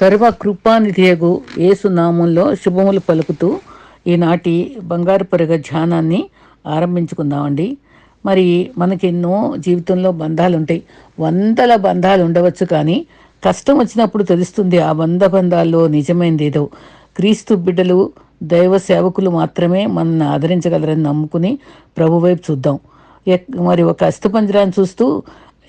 సర్వ కృపానిధియగు ఏసు నామంలో శుభములు పలుకుతూ ఈనాటి బంగారు పొరగ ధ్యానాన్ని ఆరంభించుకుందామండి. మరి మనకి ఎన్నో జీవితంలో బంధాలు ఉంటాయి వందల బంధాలు ఉండవచ్చు కానీ కష్టం వచ్చినప్పుడు తెలుస్తుంది ఆ బంధ బంధాల్లో నిజమైనది ఏదో క్రీస్తు బిడ్డలు దైవ సేవకులు మాత్రమే మనల్ని ఆదరించగలరని నమ్ముకుని ప్రభు వైపు చూద్దాం. మరి ఒక అస్థిపంజరాన్ని చూస్తూ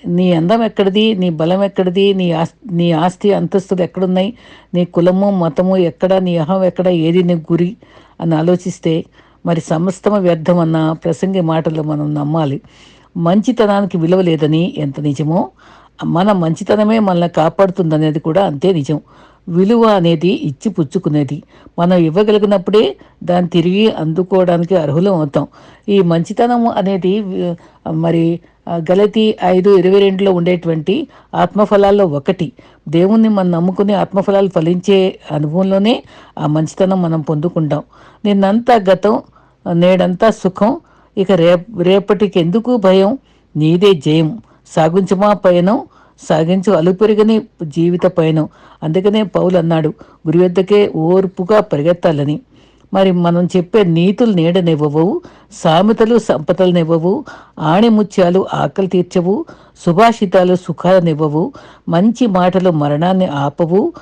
నీ అందం ఎక్కడిది? నీ బలం ఎక్కడిది? నీ ఆస్ నీ ఆస్తి అంతస్తులు ఎక్కడున్నాయి? నీ కులము మతము ఎక్కడ? నీ అహం ఎక్కడ? ఏది నీ గురి? అని ఆలోచిస్తే మరి సమస్తమ వ్యర్థం అన్న ప్రసంగి మాటలు మనం నమ్మాలి. మంచితనానికి విలువ లేదని ఎంత నిజమో? మన మంచితనమే మనల్ని కాపాడుతుందనేది కూడా అంతే నిజం. విలువ అనేది ఇచ్చి పుచ్చుకునేది. మనం ఇవ్వగలిగినప్పుడే దాన్ని తిరిగి అందుకోవడానికి అర్హులం అవుతాం. ఈ మంచితనం అనేది మరి గలతి ఐదు ఇరవై రెండులో ఉండేటువంటి ఆత్మఫలాల్లో ఒకటి. దేవుణ్ణి మనం నమ్ముకుని ఆత్మఫలాలు ఫలించే అనుభవంలోనే ఆ మంచితనం మనం పొందుకుంటాం. నిన్నంతా గతం నేడంతా సుఖం. ఇక రేప్ రేపటికి ఎందుకు భయం? నీదే జయం. సాగించమా పయనం? సాగించు అలుపెరుగని జీవిత పయనం. అందుకనే పౌలు అన్నాడు గురి వద్దకే ఓర్పుగా పరిగెత్తాలని. మరి మనం చెప్పే నీతులు నీడనివ్వవు సామెతలు సంపదలనివ్వవు ఆణిముత్యాలు ఆకలి తీర్చవు సుభాషితాలు సుఖాలనివ్వవు మంచి మాటలు మరణాన్ని ఆపవు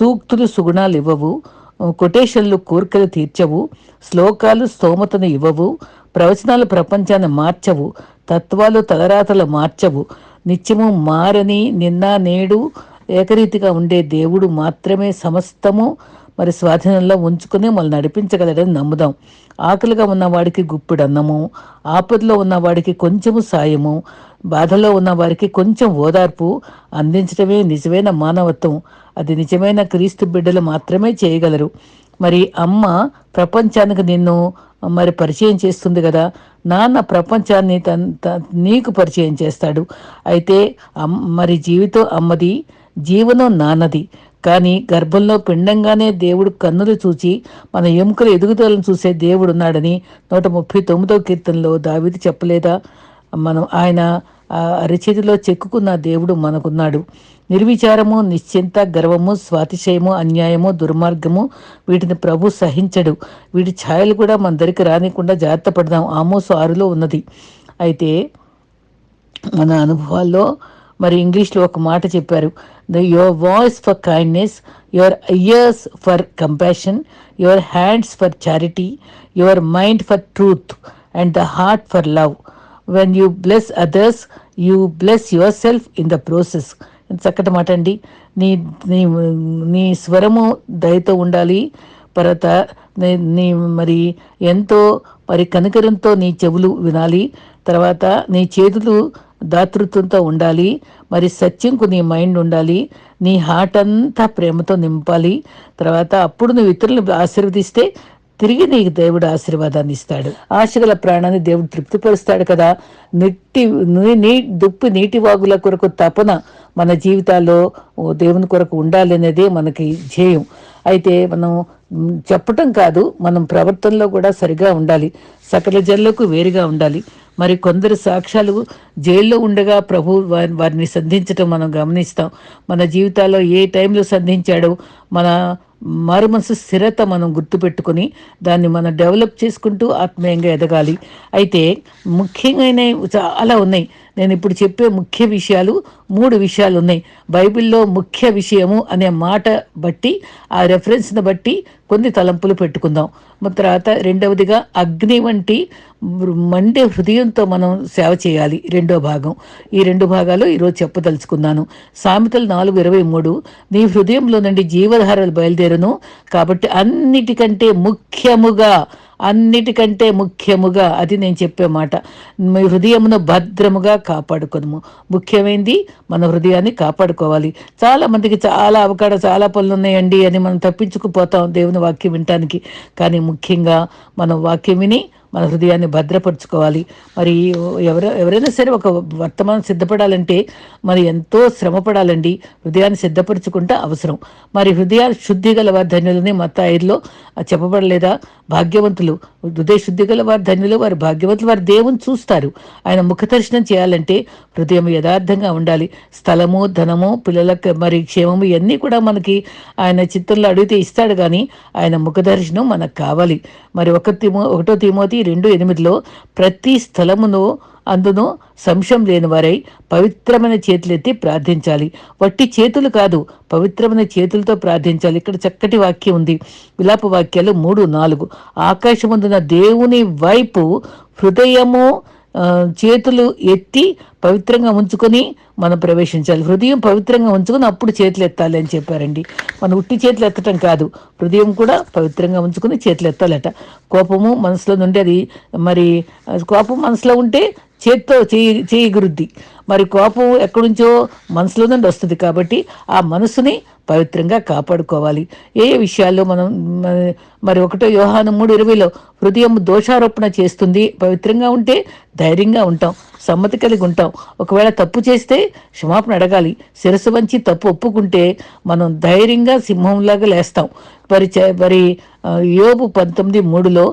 సూక్తులు సుగుణాలు ఇవ్వవు కొటేషన్లు కోరికలు తీర్చవు శ్లోకాలు స్తోమతను ఇవ్వవు ప్రవచనాలు ప్రపంచాన్ని మార్చవు తత్వాలు తలరాతలు మార్చవు. నిత్యము మారని నిన్న నేడు ఏకరీతిగా ఉండే దేవుడు మాత్రమే సమస్తము మరి స్వాధీనంలో ఉంచుకుని మనల్ని నడిపించగలడని నమ్ముదాం. ఆకలిగా ఉన్నవాడికి గుప్పిడు అన్నము ఆపదలో ఉన్నవాడికి కొంచెము సాయము బాధలో ఉన్న వారికి కొంచెం ఓదార్పు అందించడమే నిజమైన మానవత్వం. అది నిజమైన క్రీస్తు బిడ్డలు మాత్రమే చేయగలరు. మరి అమ్మ ప్రపంచానికి నిన్ను మరి పరిచయం చేస్తుంది కదా నాన్న ప్రపంచాన్ని తన్ నీకు పరిచయం చేస్తాడు. అయితే అమ్ మరి జీవితం అమ్మది జీవనం నాన్నది. కానీ గర్భంలో పిండంగానే దేవుడు కన్నులు చూచి మన ఎముకల ఎదుగుదలను చూసే దేవుడు ఉన్నాడని నూట ముప్పై తొమ్మిదో కీర్తనలో దావిది చెప్పలేదా? మనం ఆయన అరచేతిలో అరిచేతిలో చెక్కుకున్న దేవుడు మనకున్నాడు. నిర్విచారము నిశ్చింత గర్వము స్వాతిశయము అన్యాయము దుర్మార్గము వీటిని ప్రభు సహించడు. వీటి ఛాయలు కూడా మన దగ్గరికి రానికుండా జాగ్రత్త పడదాం. ఆమోసు ఆరులో ఉన్నది. అయితే మన అనుభవాల్లో మరి ఇంగ్లీష్లో ఒక మాట చెప్పారు. The your voice for kindness your ears for compassion your hands for charity your mind for truth and the heart for love when you bless others you bless yourself in the process చక్కటి మాట అండి. నీ నీ నీ స్వరము దయతో ఉండాలి. పరత నీ- నీ మరి ఎంతో మరి కనికరంతో నీ చెవులు వినాలి. తర్వాత నీ చేతులు దాతృత్వంతో ఉండాలి. మరి సత్యంకు నీ మైండ్ ఉండాలి. నీ హార్ట్ అంతా ప్రేమతో నింపాలి. తర్వాత అప్పుడు నువ్వు ఇతరులను ఆశీర్వదిస్తే తిరిగి నీకు దేవుడు ఆశీర్వాదాన్ని ఇస్తాడు. ఆశగల ప్రాణాన్ని దేవుడు తృప్తిపరుస్తాడు కదా. నిట్టి నీ- దుప్పి నీటి వాగుల కొరకు తపన మన జీవితాల్లో దేవుని కొరకు ఉండాలి అనేదే మనకి ధ్యేయం. అయితే మనం చెప్పటం కాదు మనం ప్రవర్తనలో కూడా సరిగా ఉండాలి. సకల జన్లకు వేరుగా ఉండాలి. మరి కొందరు సాక్ష్యాలు జైల్లో ఉండగా ప్రభు వారిని సంధించటం మనం గమనిస్తాం. మన జీవితాల్లో ఏ టైంలో సంధించాడో మన మారు మనసు స్థిరత మనం గుర్తుపెట్టుకొని దాన్ని మనం డెవలప్ చేసుకుంటూ ఆత్మీయంగా ఎదగాలి. అయితే ముఖ్యమైన చాలా ఉన్నాయి. నేను ఇప్పుడు చెప్పే ముఖ్య విషయాలు మూడు విషయాలు ఉన్నాయి. బైబిల్లో ముఖ్య విషయము అనే మాట బట్టి ఆ రెఫరెన్స్ని బట్టి కొన్ని తలంపులు పెట్టుకుందాం. తర్వాత రెండవదిగా అగ్ని వంటి మండే హృదయంతో మనం సేవ చేయాలి. రెండో భాగం. ఈ రెండు భాగాలు ఈరోజు చెప్పదలుచుకున్నాను. సామెతలు నాలుగు ఇరవై మూడు. నీ హృదయంలో నుండి జీవధారలు బయలుదేరును కాబట్టి అన్నిటికంటే ముఖ్యముగా అన్నిటికంటే ముఖ్యముగా అది నేను చెప్పే మాట. మీ హృదయమును భద్రముగా కాపాడుకోదము ముఖ్యమైనది మన హృదయాన్ని కాపాడుకోవాలి. చాలా మందికి చాలా అవకాడ చాలా పనులు ఉన్నాయండి అని మనం తప్పించుకుపోతాం దేవుని వాక్యం వినటానికి. కానీ ముఖ్యంగా మనం వాక్యం విని మన హృదయాన్ని భద్రపరుచుకోవాలి. మరి ఎవరు ఎవరైనా సరే ఒక వర్తమానం సిద్ధపడాలంటే మరి ఎంతో శ్రమ పడాలండి. హృదయాన్ని సిద్ధపరచుకుంటే అవసరం. మరి హృదయ శుద్ధి గలవారు ధన్యులని మత ఐదులో చెప్పబడలేదా? భాగ్యవంతులు. హృదయ శుద్ధి గల వారి ధన్యులు వారి భాగ్యవంతులు వారి దేవుని చూస్తారు. ఆయన ముఖ దర్శనం చేయాలంటే హృదయం యథార్థంగా ఉండాలి. స్థలము ధనము పిల్లలకు మరి క్షేమము ఇవన్నీ కూడా మనకి ఆయన చిత్తంలో అడిగితే ఇస్తాడు కానీ ఆయన ముఖ దర్శనం మనకు కావాలి. మరి ఒక తిమో ఒకటో తిమోతి రెండు ఎనిమిదిలో ప్రతి స్థలమును అందును సంశయం లేని వారై పవిత్రమైన చేతులెత్తి ప్రార్థించాలి. వట్టి చేతులు కాదు పవిత్రమైన చేతులతో ప్రార్థించాలి. ఇక్కడ చక్కటి వాక్యం ఉంది. విలాప వాక్యాలు మూడు నాలుగు. ఆకాశముందున దేవుని వైపు హృదయము చేతులు ఎత్తి పవిత్రంగా ఉంచుకొని మనం ప్రవేశించాలి. హృదయం పవిత్రంగా ఉంచుకొని అప్పుడు చేతులు ఎత్తాలి అని చెప్పారండి. మన ఉట్టి చేతులు ఎత్తటం కాదు. హృదయం కూడా పవిత్రంగా ఉంచుకొని చేతులు ఎత్తాలట. కోపము మనసులో నుండి అది మరి కోపం మనసులో ఉంటే చేత్తో చేయి చేయగురుద్ది మరి కోపం ఎక్కడి నుంచో మనసులో నుండి వస్తుంది కాబట్టి ఆ మనసుని పవిత్రంగా కాపాడుకోవాలి. ఏ విషయాల్లో మనం మరి ఒకటో యోహాను మూడు ఇరవైలో హృదయం దోషారోపణ చేస్తుంది. పవిత్రంగా ఉంటే ధైర్యంగా ఉంటాం సమ్మతి కలిగి ఉంటాం. ఒకవేళ తప్పు చేస్తే క్షమాపణ అడగాలి. శిరస్సు వంచి తప్పు ఒప్పుకుంటే మనం ధైర్యంగా సింహంలాగా లేస్తాం. మరి మరి యోబు పంతొమ్మిది మూడులో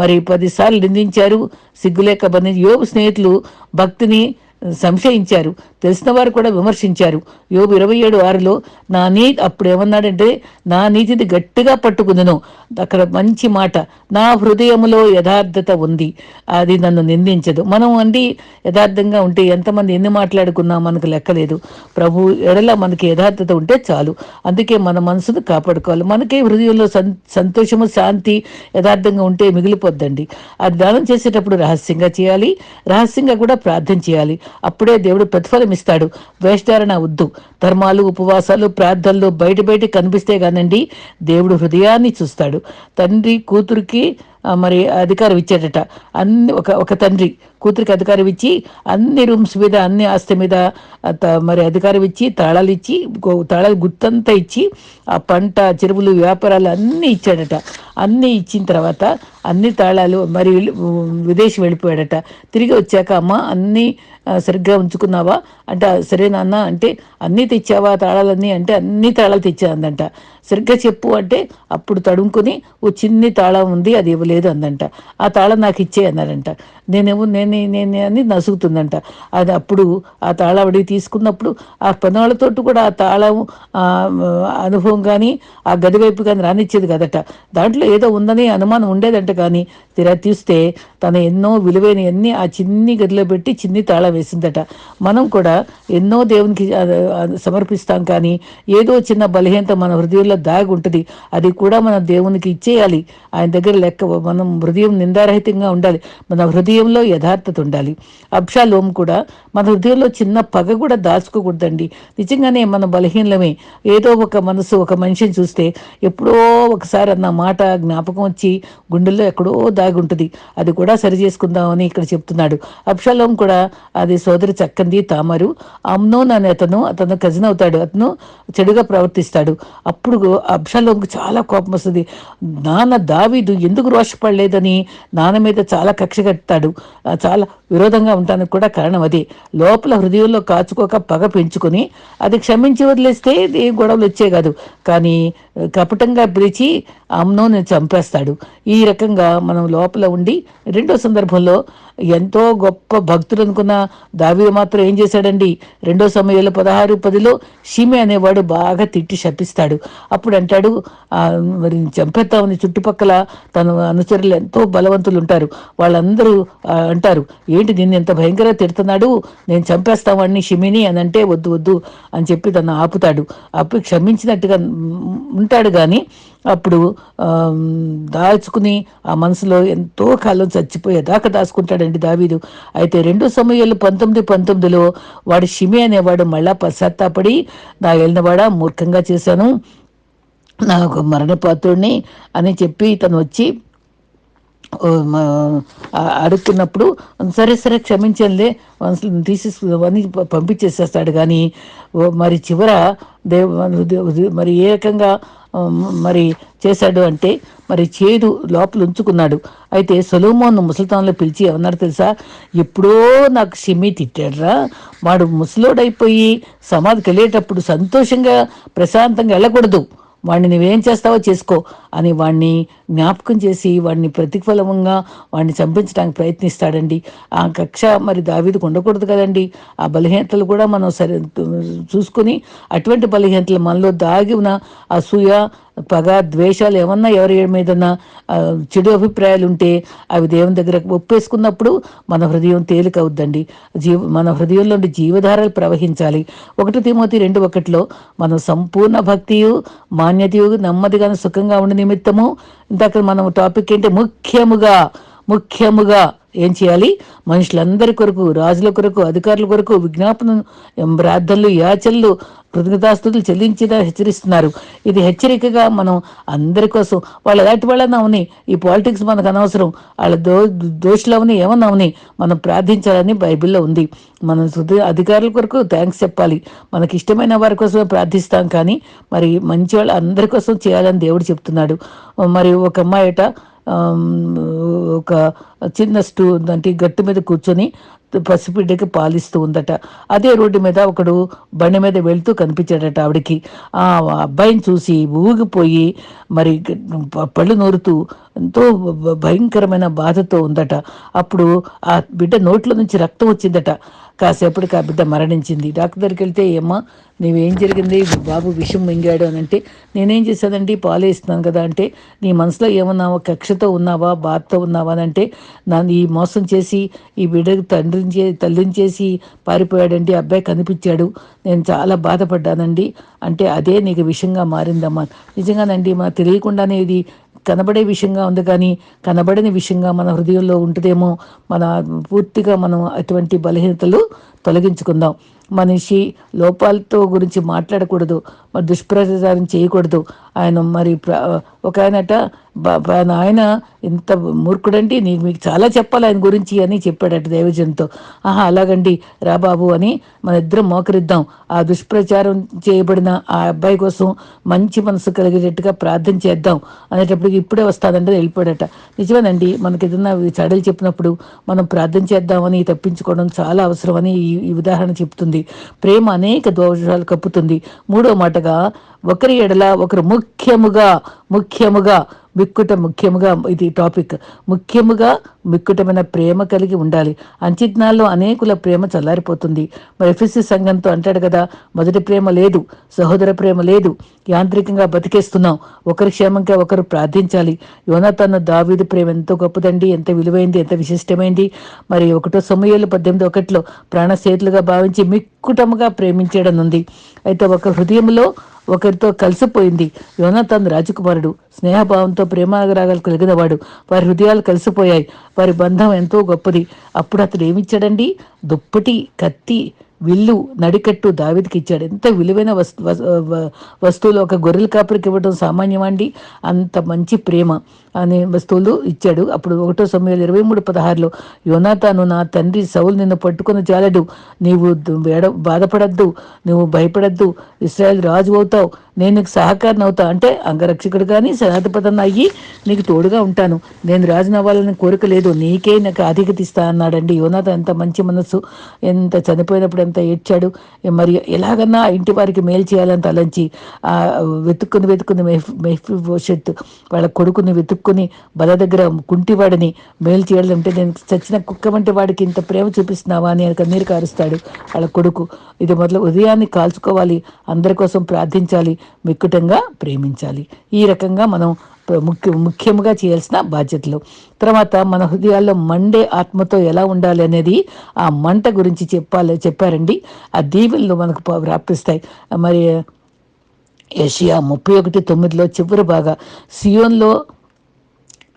మరి పదిసార్లు నిందించారు. సిగ్గులేక బంధించి యోబు స్నేహితులు భక్తిని సంశయించారు. తెలిసిన వారు కూడా విమర్శించారు. యోబు ఇరవై ఏడు ఆరులో నా నీ అప్పుడు ఏమన్నాడంటే నా నీతిని గట్టిగా పట్టుకుందును అక్కడ మంచి మాట నా హృదయములో యథార్థత ఉంది. అది నన్ను నిందించదు. మనం అండి యథార్థంగా ఉంటే ఎంతమంది ఎన్ని మాట్లాడుకున్నా మనకు లెక్కలేదు. ప్రభు ఎడల మనకి యథార్థత ఉంటే చాలు. అందుకే మన మనసును కాపాడుకోవాలి. మనకే హృదయంలో సంతోషము శాంతి యథార్థంగా ఉంటే మిగిలిపోద్దండి. అది దానం చేసేటప్పుడు రహస్యంగా చేయాలి. రహస్యంగా కూడా ప్రార్థన చేయాలి. అప్పుడే దేవుడు ప్రతిఫలం ఇస్తాడు వేషధారణ వద్దు. ధర్మాలు ఉపవాసాలు ప్రార్థనలు బయట బయట కనిపిస్తే కానండి దేవుడు హృదయాన్ని చూస్తాడు. తండ్రి కూతురికి మరి అధికారం ఇచ్చాడట అన్ని ఒక ఒక తండ్రి కూతురికి అధికారం ఇచ్చి అన్ని రూమ్స్ మీద అన్ని ఆస్తి మీద మరి అధికారం ఇచ్చి తాళాలు ఇచ్చి తాళాలు గుర్తంతా ఇచ్చి ఆ పంట చెరువులు వ్యాపారాలు అన్నీ ఇచ్చాడట. అన్నీ ఇచ్చిన తర్వాత అన్ని తాళాలు మరి విదేశీ వెళ్ళిపోయాడట. తిరిగి వచ్చాక అమ్మ అన్నీ సరిగ్గా ఉంచుకున్నావా? అంటే సరే నాన్న అంటే అన్నీ తెచ్చావా తాళాలన్నీ? అంటే అన్ని తాళాలు తెచ్చా అందంట సరిగ్గా చెప్పు అంటే అప్పుడు తడుముకొని ఓ చిన్ని తాళం ఉంది అది ఇవ్వలేదు. అందంట ఆ తాళం నాకు ఇచ్చే అన్నారంట నేనేమో నేనే నేనే అని నసుగుతుందంట. అది అప్పుడు ఆ తాళవడి తీసుకున్నప్పుడు ఆ పనులతో కూడా ఆ తాళం అనుభవం కానీ ఆ గది వైపు కానీ రానిచ్చేది కదట. దాంట్లో ఏదో ఉందని అనుమానం ఉండేదంట కానీ తీరా తీస్తే తన ఎన్నో విలువైన ఎన్ని ఆ చిన్ని గదిలో పెట్టి చిన్ని తాళం వేసిందట. మనం కూడా ఎన్నో దేవునికి సమర్పిస్తాం కానీ ఏదో చిన్న బలహీనత మన హృదయంలో దాగి ఉంటుంది. అది కూడా మన దేవునికి ఇచ్చేయాలి. ఆయన దగ్గర లెక్క మనం హృదయం నిందారహితంగా ఉండాలి. మన హృదయం హృదయంలో యథార్థత ఉండాలి. అబ్షాలోం కూడా మన హృదయంలో చిన్న పగ కూడా దాచుకోకూడదండి. నిజంగానే మన బలహీనమే. ఏదో ఒక మనసు ఒక మనిషిని చూస్తే ఎప్పుడో ఒకసారి అన్న మాట జ్ఞాపకం వచ్చి గుండెల్లో ఎక్కడో దాగి ఉంటుంది అది కూడా సరి చేసుకుందామని ఇక్కడ చెప్తున్నాడు. అబ్షాలోం కూడా అది సోదరి చక్కంది తామరు. అమ్నోన్ అనే అతను అతను కజిన్ అవుతాడు. అతను చెడుగా ప్రవర్తిస్తాడు. అప్పుడు అబ్షాలోంకి చాలా కోపం వస్తుంది. నాన్న దావీదు ఎందుకు రోషపడలేదని నాన్న మీద చాలా కక్ష కట్టాడు చాలా విరోధంగా ఉండడానికి కూడా కారణం అదే. లోపల హృదయంలో కాచుకోక పగ పెంచుకొని అది క్షమించి వదిలేస్తే ఏ గొడవలు వచ్చే కాదు. కానీ కపటంగా పిలిచి అమ్నోని చంపేస్తాడు. ఈ రకంగా మనం లోపల ఉండి రెండో సందర్భంలో ఎంతో గొప్ప భక్తులు అనుకున్న దావీ మాత్రం ఏం చేశాడండి? రెండో సమయంలో పదహారు పదిలో షిమి అనేవాడు బాగా తిట్టి శపిస్తాడు. అప్పుడు అంటాడు మరి చంపేస్తామని చుట్టుపక్కల తన అనుచరులు ఎంతో బలవంతులు ఉంటారు. వాళ్ళందరూ అంటారు ఏంటి నిన్ను ఎంత భయంకరంగా తిడుతున్నాడు? నేను చంపేస్తావాడిని షిమిని అని అంటే వద్దు వద్దు అని చెప్పి తను ఆపుతాడు. అప్పుడు క్షమించినట్టుగా ఉంటాడు కానీ అప్పుడు దాచుకుని ఆ మనసులో ఎంతో కాలం చచ్చిపోయేదాకా దాచుకుంటాడండి దావీదు. అయితే రెండు సమయాలు పంతొమ్మిది పంతొమ్మిదిలో వాడు షిమి అనేవాడు మళ్ళా పశ్చాత్తాపడి నా వెళ్ళినవాడా మూర్ఖంగా చేశాను నాకు మరణపాత్రుడిని అని చెప్పి తను వచ్చి అడుగుతున్నప్పుడు సరే సరే క్షమించంలే తీసి అని పంపించేసేస్తాడు కానీ మరి చివర దేవ మరి ఏ రకంగా మరి చేశాడు అంటే మరి చేదు లోపల ఉంచుకున్నాడు అయితే సొలోమోన్ ముసలితనంలో పిలిచి ఏమన్నారు తెలుసా? ఎప్పుడో నాకు షిమ్మి తిట్టాడురా. వాడు ముసలోడైపోయి సమాధికి వెళ్ళేటప్పుడు సంతోషంగా ప్రశాంతంగా వెళ్ళకూడదు. వాడిని నువ్వేం చేస్తావో చేసుకో. అని వాడిని జ్ఞాపకం చేసి వాడిని ప్రతిఫలంగా వాడిని చంపించడానికి ప్రయత్నిస్తాడండి. ఆ కక్ష మరి దావీదుకు ఉండకూడదు కదండి. ఆ బలహీనతలు కూడా మనం సరి చూసుకుని అటువంటి బలహీనతలు మనలో దాగి ఉన్న అసూయ పగ ద్వేషాలు ఏమన్నా ఎవరి మీదన్నా చెడు అభిప్రాయాలు ఉంటే అవి దేవుని దగ్గర ఒప్పేసుకున్నప్పుడు మన హృదయం తేలిక అవుద్దండి. జీవ మన హృదయంలో జీవధారలు ప్రవహించాలి. ఒకటి తిమోతి రెండు ఒకటిలో మనం సంపూర్ణ భక్తియు మాన్యతయు నెమ్మదిగాను సుఖంగా ఉండే నిమిత్తము. ఇందాక మనం టాపిక్ ఏంటి? ముఖ్యముగా ముఖ్యముగా ఏం చేయాలి? మనుషులందరి కొరకు రాజుల కొరకు అధికారుల కొరకు విజ్ఞాపన ప్రార్థనలు యాచనలు కృతజ్ఞతాస్తుతులు చెల్లించిన హెచ్చరిస్తున్నారు. ఇది హెచ్చరికగా మనం అందరి కోసం వాళ్ళ ఎలాంటి వాళ్ళని అవని ఈ పాలిటిక్స్ మనకు అనవసరం. వాళ్ళ దో దోషులు అవని ఏమన్నా అవని మనం ప్రార్థించాలని బైబిల్లో ఉంది. మనం అధికారుల కొరకు థ్యాంక్స్ చెప్పాలి. మనకి ఇష్టమైన వారి కోసమే ప్రార్థిస్తాం కానీ మరి మంచి వాళ్ళ అందరి కోసం చేయాలని దేవుడు చెప్తున్నాడు. మరి ఒక అమ్మాయిట ఒక చిన్న స్టూ అంటే గట్టు మీద కూర్చొని పసిబిడ్డకి పాలిస్తూ ఉందట. అదే రోడ్డు మీద ఒకడు బండి మీద వెళ్తూ కనిపించాడట ఆవిడకి. ఆ అబ్బాయిని చూసి ఊగిపోయి మరి పళ్ళు నూరుతూ ఎంతో భయంకరమైన బాధతో ఉందట. అప్పుడు ఆ బిడ్డ నోట్లో నుంచి రక్తం వచ్చిందట. కాసేపటికి ఆ బిడ్డ మరణించింది. డాక్టర్ దగ్గరికి వెళ్తే ఏమ్మా నీవేం జరిగింది? బాబు విషం మింగాడు అని అంటే నేనేం చేశానండి? పాలేస్తున్నాను కదా అంటే నీ మనసులో ఏమన్నావా కక్షతో ఉన్నావా? బాధతో ఉన్నావా? అని అంటే నన్ను ఈ మోసం చేసి ఈ బిడ్డకు తండ్రిని చే తల్లిని చేసి పారిపోయాడండి అబ్బాయి కనిపించాడు. నేను చాలా బాధపడ్డానండి. అంటే అదే నీకు విషయంగా మారిందమ్మా. నిజంగానండి మా తెలియకుండానే ఇది కనబడే విషయంగా ఉంది కానీ కనబడని విషయంగా మన హృదయంలో ఉంటుందేమో. మన పూర్తిగా మనం అటువంటి బలహీనతలు తొలగించుకుందాం. మనిషి లోపాలతో గురించి మాట్లాడకూడదు. మరి దుష్ప్రచారం చేయకూడదు. ఆయన మరి ఒక ఆయనట ఆయన ఇంత మూర్ఖుడండి నీకు మీకు చాలా చెప్పాలి ఆయన గురించి అని చెప్పాడట దేవజన్తో. ఆహా అలాగండి రా బాబు అని మన ఇద్దరం మోకరిద్దాం. ఆ దుష్ప్రచారం చేయబడిన ఆ అబ్బాయి కోసం మంచి మనసు కలిగేటట్టుగా ప్రార్థన చేద్దాం అనేటప్పటికి ఇప్పుడే వస్తాదంటే వెళ్ళిపోయాడట. నిజమేనండి మనకి ఏదైనా చడలు చెప్పినప్పుడు మనం ప్రార్థన చేద్దామని తప్పించుకోవడం చాలా అవసరమని అని ఈ ఉదాహరణ చెప్తుంది. ప్రేమ అనేక దోషాలు కప్పుతుంది. మూడో మాటగా ఒకరి ఎడల ఒకరు ముఖ్యముగా ముఖ్యముగా మిక్కుట ముఖ్యముగా ఇది టాపిక్ ముఖ్యముగా మిక్కుటమైన ప్రేమ కలిగి ఉండాలి. అంచిజ్ఞాల్లో అనేకుల ప్రేమ చల్లారిపోతుంది. మరి ఎఫ్ఎస్సి సంఘంతో అంటాడు కదా మొదటి ప్రేమ లేదు సహోదర ప్రేమ లేదు యాంత్రికంగా బతికేస్తున్నాం ఒకరి క్షేమంగా ఒకరు ప్రార్థించాలి. యోనాతన్న దావీదు ప్రేమ ఎంతో గొప్పదండి ఎంత విలువైంది ఎంత విశిష్టమైంది. మరి ఒకటో సమయాలు పద్దెనిమిది ఒకటిలో ప్రాణసేతులుగా భావించి మిక్కుటముగా ప్రేమించడం ఉంది అయితే ఒక హృదయంలో ఒకరితో కలిసిపోయింది. యోనతన్ రాజకుమారుడు స్నేహభావంతో ప్రేమారాగాలు కలిగినవాడు. వారి హృదయాలు కలిసిపోయాయి. వారి బంధం ఎంతో గొప్పది. అప్పుడు అతడు ఏమిచ్చాడండి? దుప్పటి కత్తి విల్లు నడికట్టు దావిదికి ఇచ్చాడు. ఎంత విలువైన వస్తు వస్తువులు ఒక గొర్రెల కాపరికి ఇవ్వడం సామాన్యమండి. అంత మంచి ప్రేమ అనే వస్తువులు ఇచ్చాడు. అప్పుడు ఒకటో సమయంలో ఇరవై మూడు పదహారులో యోనాతాను నా తండ్రి సౌలు నిన్ను పట్టుకుని జాలడు నీవు వేడ బాధపడద్దు. నువ్వు భయపడద్దు. ఇస్రాయల్ రాజు అవుతావు. నేను నీకు సహకారం అవుతా అంటే అంగరక్షకుడు కానీ శతాధిపతన్న అయ్యి నీకు తోడుగా ఉంటాను. నేను రాజునవ్వాలని కోరిక లేదు. నీకే నాకు ఆధిక్యత ఇస్తా అన్నాడండి. యోనాథ ఎంత మంచి మనస్సు ఎంత చనిపోయినప్పుడు ఎంత ఏడ్చాడు. మరి ఎలాగన్నా ఆ ఇంటి వారికి మేలు చేయాలని తలంచి ఆ వెతుక్కుని వెతుక్కుని మెహఫీ భవిష్యత్ వాళ్ళ కొడుకుని వెతుక్కుని బల దగ్గర కుంటివాడిని మేలు చేయాలంటే నేను చచ్చిన కుక్క వంటి వాడికి ఇంత ప్రేమ చూపిస్తున్నావా అని కన్నీరు కారుస్తాడు. వాళ్ళ కొడుకు ఇది మొదలు ఉదయాన్ని కాల్చుకోవాలి. అందరి కోసం ప్రార్థించాలి. విక్కుటంగా ప్రేమించాలి. ఈ రకంగా మనం ముఖ్య ముఖ్యంగా చేయాల్సిన బాధ్యతలు. తర్వాత మన హృదయాల్లో మండే ఆత్మతో ఎలా ఉండాలి అనేది ఆ మంట గురించి చెప్పాలి చెప్పారండి. ఆ దీవెనలు మనకు ప- ప్రాప్తిస్తాయి మరి ఏషియా ముప్పై ఒకటి తొమ్మిదిలో చివరి బాగా సియోన్లో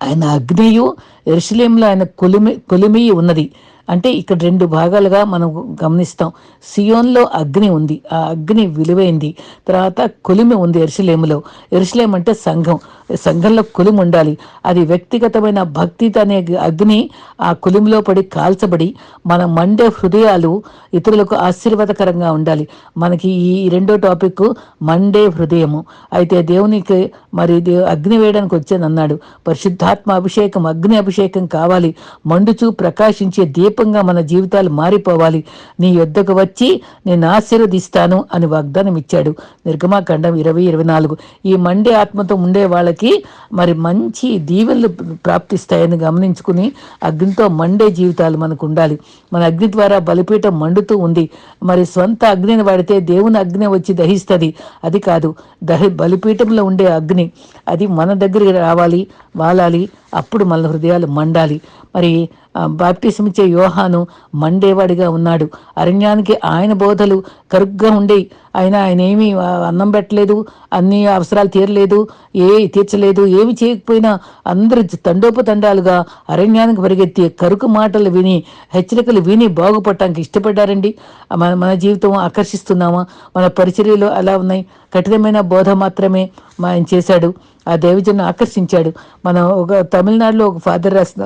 ఆయన అగ్నియు ఎరుసలేంలో ఆయన కొలిమి కొలిమి ఉన్నది. అంటే ఇక్కడ రెండు భాగాలుగా మనం గమనిస్తాం. సియోన్లో అగ్ని ఉంది. ఆ అగ్ని విలువైంది. తర్వాత కొలిమి ఉంది ఎరుసలేములో ఎరుసలేం అంటే సంఘం. సంఘంలో కొలిమి ఉండాలి. అది వ్యక్తిగతమైన భక్తి అనే అగ్ని ఆ కొలిమిలో పడి కాల్చబడి మన మండే హృదయాలు ఇతరులకు ఆశీర్వాదకరంగా ఉండాలి. మనకి ఈ రెండో టాపిక్ మండే హృదయము. అయితే దేవునికి మరి అగ్ని వేయడానికి వచ్చానన్నాడు. పరిశుద్ధాత్మ అభిషేకం అగ్ని అభిషేకం కావాలి. మండుచూ ప్రకాశించే దీపంగా మన జీవితాలు మారిపోవాలి. నీ యొద్దకు వచ్చి నేను ఆశీర్వదిస్తాను అని వాగ్దానం ఇచ్చాడు. నిర్గమాఖండం ఇరవై ఇరవై నాలుగు. ఈ మండే ఆత్మతో ఉండే వాళ్ళకి మరి మంచి దీవెనలు ప్రాప్తిస్తాయని గమనించుకుని అగ్నితో మండే జీవితాలు మనకు ఉండాలి మన అగ్ని ద్వారా బలిపీఠం మండుతూ ఉంది. మరి స్వంత అగ్నిని వాడితే దేవుని అగ్ని వచ్చి దహిస్తుంది. అది కాదు దహి బలిపీఠంలో ఉండే అగ్ని. అది మన దగ్గరికి రావాలి వాలాలి. అప్పుడు మన హృదయాలు మండాలి. మరి బాప్టిజం ఇచ్చే యోహాను మండేవాడిగా ఉన్నాడు. అరణ్యానికి ఆయన బోధలు కరుగ్గా ఉండే ఆయన ఆయన ఏమీ అన్నం పెట్టలేదు అన్ని అవసరాలు తీరలేదు ఏ తీర్చలేదు ఏమి చేయకపోయినా అందరూ తండోపతండాలుగా అరణ్యానికి పరిగెత్తి కరుకు మాటలు విని హెచ్చరికలు విని బాగుపడటానికి ఇష్టపడ్డారండి. మన మన జీవితం ఆకర్షిస్తున్నామా? మన పరిచర్యలు అలా ఉన్నాయి? కఠినమైన బోధ మాత్రమే ఆయన చేశాడు. ఆ దేవజన్ను ఆకర్షించాడు. మన ఒక తమిళనాడులో ఒక ఫాదర్ రాసిన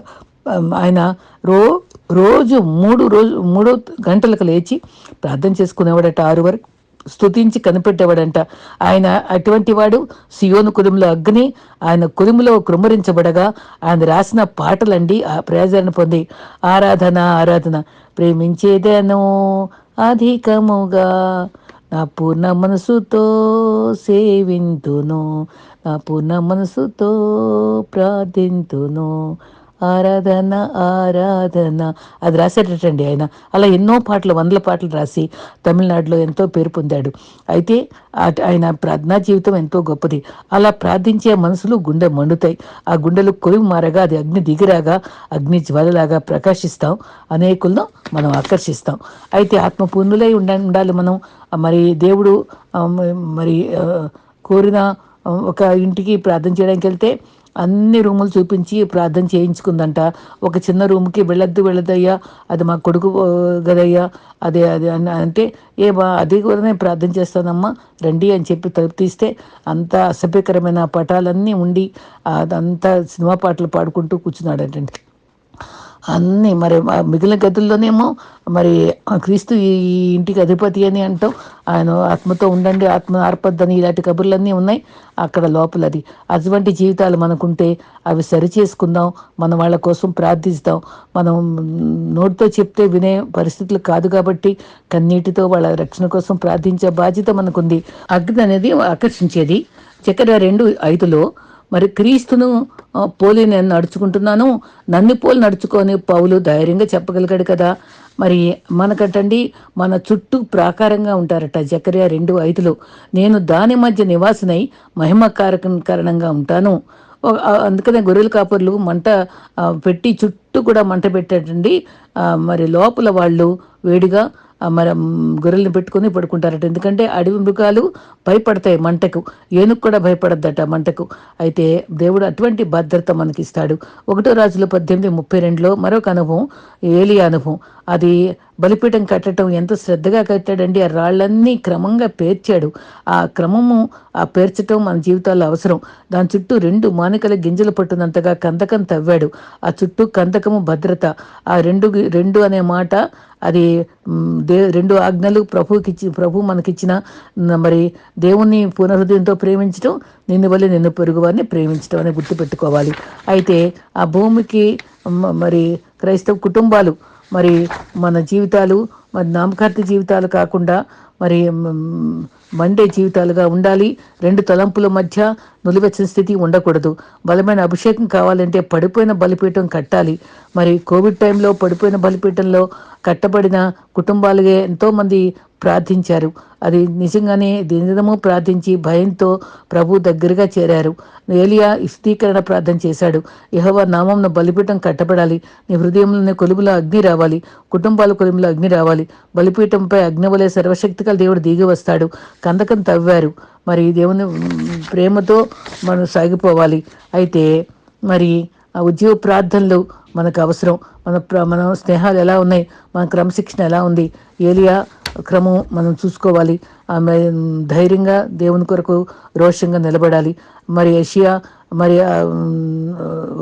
ఆయన రో రోజు మూడు రోజు మూడు గంటలకు లేచి ప్రార్థన చేసుకునేవాడట ఆరు వరకు స్థుతించి కనిపెట్టేవాడంట. ఆయన అటువంటి వాడు సియోను కులంలో అగ్ని ఆయన కులంలో కృమరించబడగా ఆయన రాసిన పాటలండి ఆ ప్రయోజనం పొంది. ఆరాధన ఆరాధన. ప్రేమించేదను అధికముగా నా పూర్ణ మనసుతో సేవింతును. నా పూర్ణ మనసుతో ప్రార్థింతును. ఆరాధన ఆరాధన. అది రాసేటండి ఆయన. అలా ఎన్నో పాటలు వందల పాటలు రాసి తమిళనాడులో ఎంతో పేరు పొందాడు. అయితే ఆయన ప్రార్థనా జీవితం ఎంతో గొప్పది. అలా ప్రార్థించే మనసులు గుండె మండుతాయి. ఆ గుండెలు కొలివి మారగా అది అగ్ని దిగిరాగా అగ్ని జ్వలలాగా ప్రకాశిస్తాం. అనేకులను మనం ఆకర్షిస్తాం. అయితే ఆత్మపూర్ణులై ఉండ ఉండాలి మనం. మరి దేవుడు మరి కోరిన ఒక ఇంటికి ప్రార్థన చేయడానికి వెళ్తే అన్ని రూములు చూపించి ప్రార్థన చేయించుకుందంట. ఒక చిన్న రూమ్కి వెళ్ళొద్దు వెళ్ళదయ్యా అది మా కొడుకు గదయ్యా అదే అదే అంటే ఏ బా అది కూడా నేను ప్రార్థన చేస్తానమ్మా రండి అని చెప్పి తలుపు తీస్తే అంత అసభ్యకరమైన పటాలన్నీ ఉండి అదంతా సినిమా పాటలు పాడుకుంటూ కూర్చున్నాడటండి. అన్నీ మరి మిగిలిన గదుల్లోనేమో మరి క్రీస్తు ఈ ఇంటికి అధిపతి అని అంటాం. ఆయన ఆత్మతో ఉండండి ఆత్మ ఆర్పద్దని ఇలాంటి కబుర్లన్నీ ఉన్నాయి అక్కడ లోపలది. అటువంటి జీవితాలు మనకుంటే అవి సరి చేసుకుందాం మన వాళ్ళ కోసం ప్రార్థిస్తాం. మనం నోటితో చెప్తే వినే పరిస్థితులు కాదు కాబట్టి కన్నీటితో వాళ్ళ రక్షణ కోసం ప్రార్థించే బాధ్యత మనకుంది. అగ్ని అనేది ఆకర్షించేది. చక్కెర రెండు ఐదులో మరి క్రీస్తును పోలి నేను నడుచుకుంటున్నాను. నన్ను పోలి నడుచుకొని పౌలు ధైర్యంగా చెప్పగలిగాడు కదా. మరి మనకటండి మన చుట్టూ ప్రాకారంగా ఉంటారట జకర్య రెండు ఐదులో. నేను దాని మధ్య నివాసినై మహిమ కారణంగా ఉంటాను. అందుకనే గొర్రెల కాపర్లు మంట పెట్టి చుట్టూ కూడా మంట పెట్టేటండి. మరి లోపల వాళ్ళు వేడిగా మరి గొర్రెల్ని పెట్టుకుని పడుకుంటారట. ఎందుకంటే అడవి మృగాలు భయపడతాయి మంటకు. ఏనుగు కూడా భయపడద్దట మంటకు. అయితే దేవుడు అటువంటి భద్రత మనకి ఇస్తాడు ఒకటో రాజుల పద్దెనిమిది ముప్పై రెండులో మరొక అనుభవం ఏలియా అనుభవం. అది బలిపీఠం కట్టడం ఎంత శ్రద్ధగా కట్టాడండి. ఆ రాళ్ళన్నీ క్రమంగా పేర్చాడు. ఆ క్రమము ఆ పేర్చటం మన జీవితాల్లో అవసరం. దాని చుట్టూ రెండు మానికల గింజలు పట్టునంతగా కందకం తవ్వాడు. ఆ చుట్టూ కందకము భద్రత. ఆ రెండు రెండు అనే మాట అది దే రెండు ఆజ్ఞలు ప్రభువుకి ప్రభు మనకిచ్చిన మరి దేవుణ్ణి పునరుదయంతో ప్రేమించడం నిన్ను వల్ల నిన్ను పొరుగువారిని ప్రేమించడం అని గుర్తుపెట్టుకోవాలి. అయితే ఆ భూమికి మరి క్రైస్తవ కుటుంబాలు మరి మన జీవితాలు మరి నామకార్థ జీవితాలు కాకుండా మరి మండే జీవితాలుగా ఉండాలి. రెండు తలంపుల మధ్య నులివెచ్చని స్థితి ఉండకూడదు. బలమైన అభిషేకం కావాలంటే పడిపోయిన బలిపీఠం కట్టాలి. మరి కోవిడ్ టైంలో పడిపోయిన బలిపీఠంలో కట్టబడిన కుటుంబాలుగా ఎంతోమంది ప్రార్థించారు. అది నిజంగానే దినము ప్రార్థించి భయంతో ప్రభు దగ్గరగా చేరారు. ఏలియా ఇస్తీకరణ ప్రార్థన చేశాడు. యహవ నామం బలిపీఠం కట్టబడాలి. నీ హృదయంలోని కొలుములో అగ్ని రావాలి. కుటుంబాల కొలుములో అగ్ని రావాలి. బలిపీఠంపై అగ్నివలే సర్వశక్తిగా దేవుడు దిగి వస్తాడు. కందకం తవ్వారు. మరి దేవుని ప్రేమతో మనం సాగిపోవాలి. అయితే మరి ఆ ఉద్యోగ ప్రార్థనలు మనకు అవసరం. మన ప్ర- మన స్నేహాలు ఎలా ఉన్నాయి? మన క్రమశిక్షణ ఎలా ఉంది? ఏలియా క్రమం మనం చూసుకోవాలి. ఆమె ధైర్యంగా దేవుని కొరకు రోషంగా నిలబడాలి. మరి యషియా మరి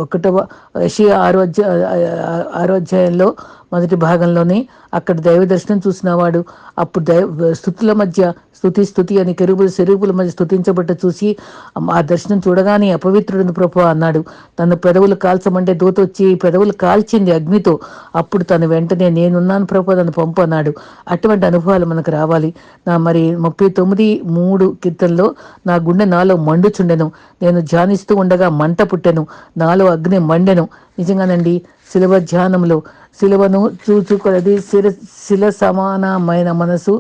ఒకటవ ఏషియా ఆరోగ్య ఆరోధ్యాయంలో మొదటి భాగంలోనే అక్కడ దైవ దర్శనం చూసినవాడు. అప్పుడు దైవ స్థుతుల మధ్య స్థుతి స్థుతి అని కెరుగుల సెరుగుల మధ్య స్థుతించబట్ట చూసి ఆ దర్శనం చూడగానే అపవిత్రుడిని ప్రభు అన్నాడు. తన పెదవులు కాల్చమంటే దూత వచ్చి పెదవులు కాల్చింది అగ్నితో. అప్పుడు తను వెంటనే నేనున్నాను ప్రభు తను పంపు అన్నాడు. అటువంటి అనుభవాలు మనకు రావాలి. నా మరి ముప్పై తొమ్మిది మూడు కీర్తనలో నా గుండె నాలో మండుచుండెను. నేను ధ్యానిస్తూ ఉండగా మంట పుట్టెను. నాలో అగ్ని మండెను. నిజంగానండి శిలవ ధ్యానంలో శిలువను చూచుకొనది శిర శిల సమానమైన మనసు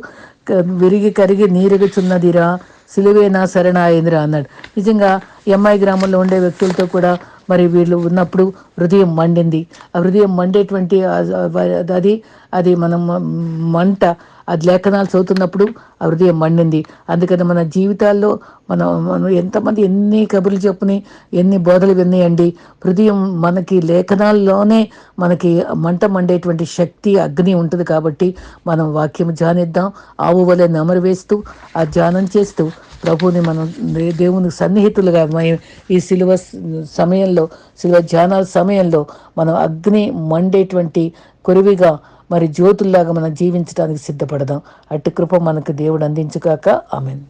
విరిగి కరిగి నీరుగుచున్నదిరా. సిలువే నా శరణాయిందిరా అన్నాడు. నిజంగా ఎంఐ గ్రామంలో ఉండే వ్యక్తులతో కూడా మరి వీళ్ళు ఉన్నప్పుడు హృదయం మండింది. ఆ హృదయం మండేటువంటి అది అది మనం మంట అది లేఖనాలు చదువుతున్నప్పుడు ఆ హృదయం మండింది. అందుకని మన జీవితాల్లో మనం మనం ఎంతమంది ఎన్ని కబుర్లు చెప్పుని ఎన్ని బోధలు విన్నాయండి హృదయం మనకి లేఖనాల్లోనే మనకి మంట మండేటువంటి శక్తి అగ్ని ఉంటుంది కాబట్టి మనం వాక్యం ధ్యానిద్దాం. ఆవు వలె నెమరు వేస్తూ ఆ ధ్యానం చేస్తూ ప్రభువుని మనం దేవుని సన్నిహితులుగా ఈ సిలువ సమయంలో సిలువ ధ్యానాల సమయంలో మనం అగ్ని మండేటువంటి కొరివిగా మరి జ్యోతుల్లాగా మనం జీవించడానికి సిద్ధపడదాం. అట్టి కృప మనకు దేవుడు అందించుగాక. ఆమెన్.